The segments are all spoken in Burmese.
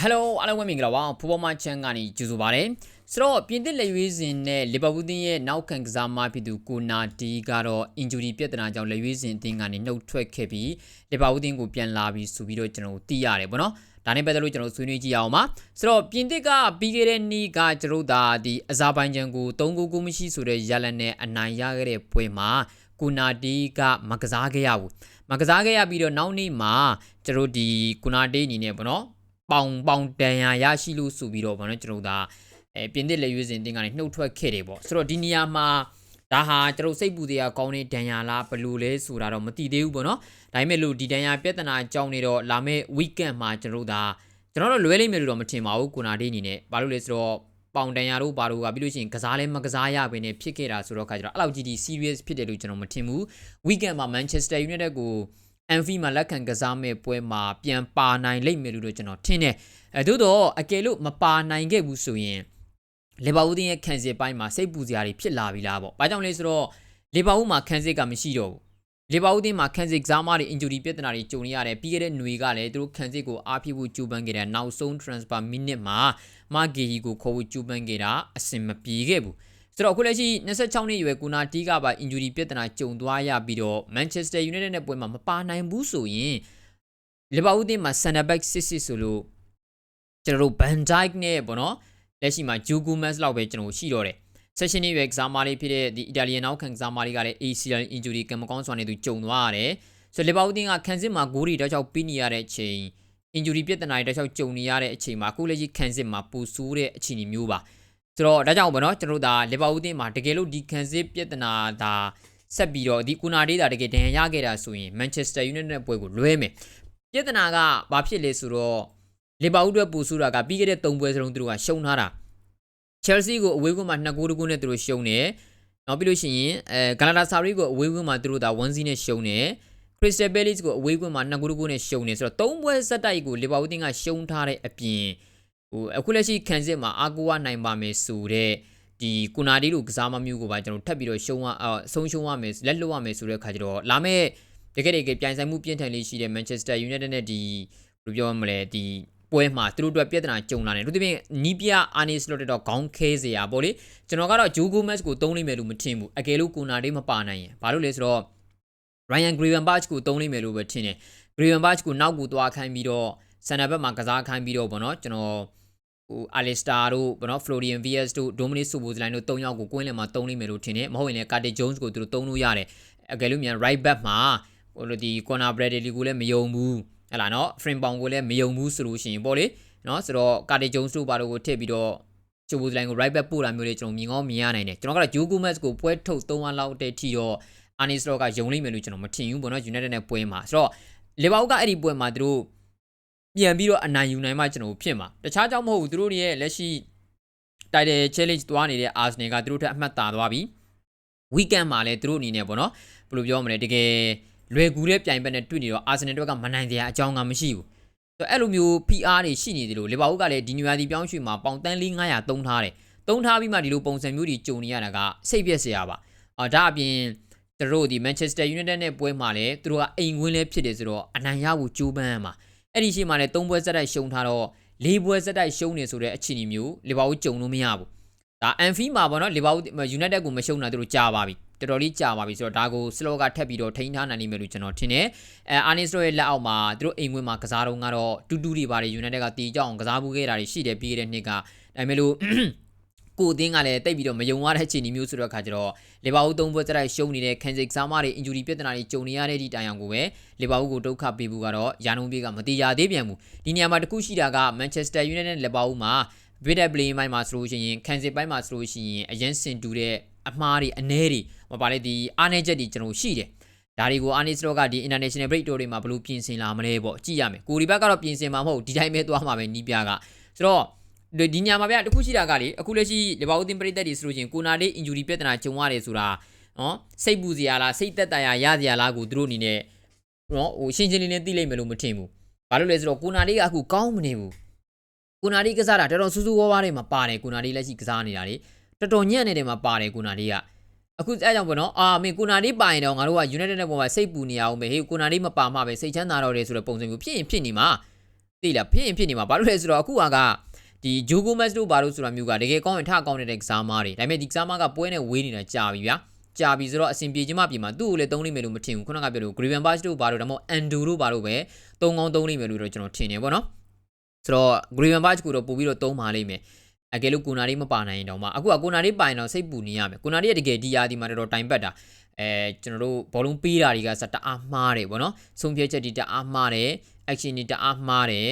ဟယ်လိုအားလုံးပဲမင်္ဂလာပါဖူဘောမချန်ကနေကြိုဆိုပါရစေဆိုတော့ပြင်သစ်လက်ရွေးစင်နဲ့လီဗာပူးတင်းရဲ့နောက်ခံကစားမဖြစ်သူကိုနာဒီကတော့ injury ပြဿနာကြောင့်လက်ရွေးစင်အသင်းကနေနှုတ်ထွက်ခဲ့ပြီးလီဗာပူးတင်းကိုပြန်လာပြီးဆိုပြီးတော့ကျွန်တော်တို့သိရတယ်ပေါ့နော်ဒါနဲ့ပတ်သက်လို့ကျွန်တော်ဆွေးနွေးကြည့်ရအောင်ပါဆိုတော့ပြင်သစ်ကပြီးခဲ့တဲ့နေ့ကကျွန်တော်ဒါဒီအဇာဘိုင်ဂျန်ကို3ဂိုးကိုမရှိဆိုတဲ့ရလန်နဲ့အနိုင်ရခဲ့တဲ့ပွဲမှာကိုနာဒီကမကစားခဲ့ရဘူးမကစားခဲ့ရပြီးတော့နောက်နေ့မှာကျွန်တော်ဒီကိုနာဒီအနေနဲ့ပေါ့နော် ပေါင်ပေါင်တန်ရာရရှိလို့ဆိုပြီးတော့ဗောနော်ကျွန်တော်တို့ဒါအဲပြင်သစ်လက်ရွေးစင်တင်းကနေနှုတ်ထွက်ခဲ့တယ်ပေါ့ဆိုတော့ဒီနေရာမှာဒါဟာကျွန်တော်စိတ်ပူစရာကောင်းတဲ့ဒဏ်ရာလားဘယ်လိုလဲဆိုတာတော့မသိသေးဘူးပေါ့နော်ဒါပေမဲ့လို့ဒီဒဏ်ရာပြဿနာအကြောင်းနေတော့လာမယ့် weekend မှာကျွန်တော်တို့ဒါကျွန်တော်တို့လွဲလိမ့်မယ်လို့တော့မထင်ပါဘူးကိုနာဒေးအနေနဲ့ဘာလို့လဲဆိုတော့ပေါင်တန်ရာတို့ဘာတို့ကပြီးလို့ရှိရင်ကစားလဲမကစားရဘဲနဲ့ဖြစ်ခဲ့တာဆိုတော့ခါကျတော့အဲ့လောက်ကြီးဒီ serious ဖြစ်တယ်လို့ကျွန်တော်မထင်ဘူး weekend မှာ Manchester United ကို Anfi မှာလက်ခံကစားမဲ့ပွဲမှာပြန်ပါနိုင်လိမ့်မယ်လို့တော့ကျွန်တော်ထင်တယ်အဲသို့တော့အကယ်လို့မပါနိုင်ခဲ့ဘူးဆိုရင်လီဗာပူးတင်းရဲ့ခံစစ်ပိုင်းမှာစိတ်ပူစရာတွေဖြစ်လာပြီလားပေါ့။ဘာကြောင့်လဲဆိုတော့လီဗာပူးမှာခံစစ်ကမရှိတော့ဘူး။လီဗာပူးတင်းမှာခံစစ်ကစားမတွေ injury ပြဿနာတွေကြုံနေရတယ်ပြီးခဲ့တဲ့ຫນွေကလည်းသူတို့ခံစစ်ကိုအားဖြစ်ဖို့ကြိုးပမ်းခဲ့တဲ့နောက်ဆုံး transfer minute မှာမာဂီဟီကိုခေါ်ဖို့ကြိုးပမ်းခဲ့တာအဆင်မပြေခဲ့ဘူး။ ဆိုတော့အခုလက်ရှိ26နှစ်အရွယ်ကူနာတီးကပါ injury ပြဿနာကြုံသွားရပြီးတော့ Manchester United နဲ့ပွဲမှာမပါနိုင်ဘူးဆိုရင်လီဗာပူးတင်းမှာ center back စစ်စစ်ဆိုလို့ကျွန်တော်တို့ Van Dijk နဲ့ပေါ့နော်လက်ရှိမှာ Jugu Mas လောက်ပဲကျွန်တော်ရှိတော့တယ် session ရဲ့ exam လေးဖြစ်တဲ့ဒီ Italian နောက်ခံ exam လေးကလည်း ACL injury ကံမကောင်းစွာနဲ့သူကြုံသွားရတယ်ဆိုလီဗာပူးတင်းကခံစစ်မှာဂိုးတွေတောက်ချောက်ပြီးနေရတဲ့အချိန် injury ပြဿနာတွေတောက်ချောက်ကြုံနေရတဲ့အချိန်မှာအခုလက်ရှိခံစစ်မှာပူဆိုးတဲ့အခြေအနေမျိုးပါ ဆိုတော့ဒါကြောင့်ပေါ့နော်ကျွန်တော်တို့ဒါလီဗာပူးတင်းမှာတကယ်လို့ဒီခံစစ်ပြဿနာဒါဆက်ပြီးတော့ဒီကူနာဒေးတာတကယ်ဒဏ်ရာရခဲ့တာဆိုရင် Manchester United နဲ့ပွဲကိုလွဲမယ်ပြဿနာကဘာဖြစ်လဲဆိုတော့လီဗာပူးအတွက်ပူဆိုးတာကပြီးခဲ့တဲ့၃ပွဲစလုံးသူတို့ကရှုံးထားတာ Chelsea ကိုအဝေးကွင်းမှာ2ဂိုးတကူနဲ့သူတို့ရှုံးတယ်နောက်ပြီးလို့ရှိရင်အဲဂလာတာဆာရီကိုအဝေးကွင်းမှာသူတို့ဒါ1-0နဲ့ရှုံးတယ် Crystal Palace ကိုအဝေးကွင်းမှာ2ဂိုးတကူနဲ့ရှုံးတယ်ဆိုတော့၃ပွဲဆက်တိုက်ကိုလီဗာပူးတင်းကရှုံးထားတဲ့အပြင် ဟိုအခုလက်ရှိခံစစ်မှာအာကိုဝနိုင်ပါမယ်ဆိုတဲ့ဒီကူနာဒီလိုကစားမမျိုးကိုပါကျွန်တော်ထပ်ပြီးတော့ရှုံးရအဆုံးရှုံးရမယ်လက်လွတ်ရမယ်ဆိုတဲ့အခါကျတော့လာမယ့်တကယ်တကယ်ပြိုင်ဆိုင်မှုပြင်းထန်လေးရှိတဲ့ Manchester United နဲ့ဒီဘယ်လိုပြောမလဲဒီပွဲမှာသူတို့အတွက်ပြဿနာကြုံလာတယ်သူတို့ပြင်နီးပြအာနီစလော့တော့ခေါင်းခဲစရာပေါ့လေကျွန်တော်ကတော့ဂျိုဂိုမက်စ်ကိုသုံးလိမ့်မယ်လို့မထင်ဘူးအကယ်လို့ကိုနာလေးမပါနိုင်ရင်ဘာလို့လဲဆိုတော့ Ryan Gravenberch ကိုသုံးလိမ့်မယ်လို့ပဲထင်တယ် Gravenberch ကိုနောက်ကိုသွားခိုင်းပြီးတော့ ဆန်နာဘက်မှာကစားခိုင်းပြီးတော့ဗောနော်ကျွန်တော်ဟို Alistair တို့ဗောနော် Florian Vias တို့ Dominic Soboslai တို့၃ယောက်ကိုကွင်းလယ်မှာသုံးလိမ့်မယ်လို့ထင်တယ်မဟုတ်ရင်လည်း Curtis Jones ကိုသူတို့သုံးလို့ရတယ်အကယ်လို့မြန် right back မှာဟိုလိုဒီ Conor Bradley ကိုလည်းမယုံဘူးဟဲ့လားနော် Frame Pong ကိုလည်းမယုံဘူးဆိုလို့ရှိရင်ပေါ့လေနော်ဆိုတော့ Curtis Jones တို့ဘာလို့ကိုထည့်ပြီးတော့ Soboslai ကို right back ပို့တာမျိုးတွေကျွန်တော်မြင်ကောင်းမြင်ရနိုင်တယ်ကျွန်တော်ကတော့ Joe Gomez ကိုပွဲထုတ်၃ဝလောက်တဲ့ထိတော့အာနီစလော့ကယုံလိမ့်မယ်လို့ကျွန်တော်မထင်ဘူးပေါ့နော် United နဲ့ပွဲမှာဆိုတော့လီဗာပူးကအဲ့ဒီပွဲမှာသူတို့ ပြန်ပြီးတော့အနိုင်ယူနိုင်မှကျွန်တော်ဖြစ်မှာတခြားကြောင့်မဟုတ်ဘူးသူတို့ရဲ့လက်ရှိ title challenge သွားနေတဲ့ Arsenal ကသူတို့ထက်အမှတ်သာသွားပြီ weekend မှာလည်းသူတို့အနေနဲ့ပေါ့နော်ဘယ်လိုပြောမလဲတကယ်လွယ်ကူတဲ့ပြိုင်ဘက်နဲ့တွေ့နေတော့ Arsenal တို့ကမနိုင်တဲ့အကြောင်းကမရှိဘူးဆိုတော့အဲ့လိုမျိုး PR တွေရှိနေတယ်လို့လီဗာပူးကလည်းဒီညူယာတီပြောင်းရွှေ့မှာပေါင်တန်းလေး900သုံးထားတယ်သုံးထားပြီးမှဒီလိုပုံစံမျိုးတွေကြုံနေရတာကစိတ်ပြက်စရာပါအာဒါအပြင်သူတို့ဒီ Manchester United နဲ့ပွဲမှာလည်းသူတို့ကအိမ်ဝင်းလဲဖြစ်တယ်ဆိုတော့အနိုင်ရဖို့ကြိုးပမ်းရမှာ အဲ့ဒီရှေ့မှာလည်း၃ပွဲဆက်တိုက်ရှုံးထားတော့၄ပွဲဆက်တိုက်ရှုံးနေဆိုတဲ့အခြေအနေမျိုးလီဗာပူးကြုံလို့မရဘူးဒါ Anfield မှာပေါ့နော်လီဗာပူး United ကိုမရှုံးတာသူတို့ကြာပါပြီတော်တော်လေးကြာပါပြီဆိုတော့ဒါကို slow ကထပ်ပြီးတော့ထိန်းထားနိုင်လိမ့်မယ်လို့ကျွန်တော်ထင်တယ်အဲ Arnis ရဲ့လက်အောက်မှာသူတို့အိမ်ဝင်းမှာကစားတော့ကတော့တူတူတွေပါတယ် United ကတီးကြအောင်ကစားမှုခဲ့တာတွေရှိတယ်ပြီးခဲ့တဲ့နှစ်ကဒါပေမဲ့လို့ ကိုအသင်းကလည်းတိတ်ပြီးတော့မယုံရတဲ့အခြေအနေမျိုးဆိုတော့အခါကျတော့လီဗာပူးသုံးပွဲစတိုက်ရှုံးနေတဲ့ခံစစ်စားမတွေ injury ပြဿနာတွေကြုံနေရတဲ့ဒီတိုင်အောင်ကိုပဲလီဗာပူးကိုဒုက္ခပေးဖို့ကတော့ရာနှုန်းပြေးကမတိရသေးပြန်ဘူးဒီနေရာမှာတခုရှိတာက Manchester United နဲ့လီဗာပူးမှာ bid play ပိုင်းမှာဆိုလို့ရှိရင်ခံစစ်ပိုင်းမှာဆိုလို့ရှိရင်အရင်စင်တူတဲ့အမှားတွေအ ਨੇ တွေမပါလေဒီအားနေချက်တွေကျွန်တော်ရှိတယ်ဒါတွေကိုအာနီစတော့ကဒီ international break တွေမှာဘလို့ပြင်ဆင်လာမလဲပေါ့ကြည့်ရမယ်ကိုရီဘက်ကတော့ပြင်ဆင်မှာမဟုတ်ဒီတိုင်းပဲသွားမှာပဲနီးပြကဆိုတော့ ဒီညမှာဗျတခုရှိတာကလေအခုလက်ရှိလီဗာပူးတင်ပရိသတ်တွေဆိုလို့ချင်းကိုနာလေး injury ပြဿနာကြုံရတယ်ဆိုတာနော်စိတ်ပူစရာလားစိတ်သက်သာရရစရာလားကိုသူတို့အနေနဲ့နော်ဟိုရှင်းရှင်းလင်းလင်းသိလိမ့်မယ်လို့မထင်ဘူးဘာလို့လဲဆိုတော့ကိုနာလေးကအခုကောင်းမနေဘူးကိုနာလေးကစားတာတော်တော်စူးစူးဝါးဝါးတွေမှာပါတယ်ကိုနာလေးလက်ရှိကစားနေတာလေတော်တော်ညံ့နေတယ်မှာပါတယ်ကိုနာလေးကအခုအဲကြောင့်ပေါ့နော်အာမင်းကိုနာလေးပါရင်တော့ငါတို့က United နဲ့ပုံမှာစိတ်ပူနေအောင်ပဲဟေးကိုနာလေးမပါမှပဲစိတ်ချမ်းသာတော့တယ်ဆိုတဲ့ပုံစံမျိုးဖြစ်ရင်ဖြစ်နေမှာသိလားဖြစ်ရင်ဖြစ်နေမှာဘာလို့လဲဆိုတော့အခုက ဒီဂျိုဂိုမက်စ်တို့ဘာလို့ဆိုတာမျိုးကတကယ်ကောင်းရင်ထကောင်းနေတဲ့ကစားမားတွေဒါပေမဲ့ဒီကစားမားကပွဲနဲ့ဝေးနေတာကြာပြီဗျာကြာပြီဆိုတော့အဆင်ပြေချင်းမပြေမှာသူ့ကိုလည်းသုံးလိမ့်မယ်လို့မထင်ဘူးခုနကပြောလို့ Graven Bash တို့ဘာလို့ဒါမှမဟုတ် Ando တို့ဘာလို့ပဲသုံးကောင်းသုံးလိမ့်မယ်လို့တော့ကျွန်တော်ထင်တယ်ပေါ့နော်ဆိုတော့ Graven Bash ကိုတော့ပို့ပြီးတော့သုံးပါလိမ့်မယ်အကယ်လို့ကိုနာလေးမပါနိုင်ရင်တော့မှအခုကကိုနာလေးပိုင်တော့စိတ်ပူနေရမယ်ကိုနာလေးကတကယ်ဒီယာဒီမှာတော်တော်တိုင်ပတ်တာအဲကျွန်တော်တို့ဘောလုံးပေးတာတွေကစတအားမှားတယ်ပေါ့နော်ဆုံးဖြတ်ချက်တွေတအားမှားတယ် action တွေတအားမှားတယ်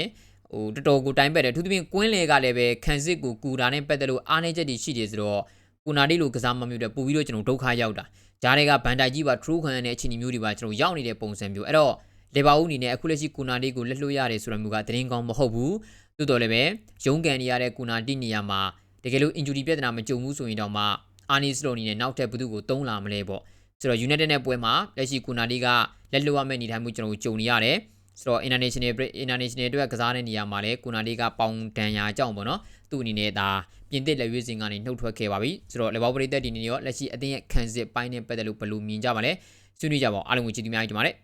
ဟိုတော်တော်ကိုတိုင်ပတ်တယ်သူသဖြင့်ကွင်းလေကလည်းပဲခန်းစစ်ကိုကူတာနဲ့ပတ်သက်လို့အားနေချက်တွေရှိတယ်ဆိုတော့ကိုနာလေးလိုကစားမမျိုးတဲ့ပို့ပြီးတော့ကျွန်တော်ဒုက္ခရောက်တာဂျားတွေကဘန်တိုင်ကြီးပါ true ခံရတဲ့အခြေအနေမျိုးတွေပါကျွန်တော်ရောက်နေတဲ့ပုံစံမျိုးအဲ့တော့လေဘာဦးအနေနဲ့အခုလက်ရှိကိုနာလေးကိုလက်လွှတ်ရတယ်ဆိုတာမျိုးကသတင်းကောင်းမဟုတ်ဘူးသို့တော်လည်းပဲရုံးကန်နေရတဲ့ကိုနာတိနေရာမှာတကယ်လို့ injury ပြဿနာမကြုံဘူးဆိုရင်တော့မှအာနီစလိုအနေနဲ့နောက်ထပ်ဘယ်သူကိုတုံးလာမလဲပေါ့ဆိုတော့ United နဲ့ပွဲမှာလက်ရှိကိုနာလေးကလက်လွှတ်ရမယ့်အနေအထားမျိုးကျွန်တော်ကြုံနေရတယ် ဆိုတော့ international break international အတွက်ကစားတဲ့နေရာမှာလည်းကိုနာလေးကပေါင်ဒဏ်ရာအကြောင်းပေါ့နော်သူ့အနေနဲ့ဒါပြင်သစ်လက်ရွေးစင်ကနေနှုတ်ထွက်ခဲ့ပါပြီဆိုတော့လေဘောပရိသတ်ဒီနေ့ရောလက်ရှိအသင်းရဲ့ခံစစ်ပိုင်းနဲ့ပတ်သက်လို့ဘယ်လိုမြင်ကြပါလဲဆွေးနွေးကြပါဦးအားလုံးကိုကြည့်ပြီးများကြပါမယ်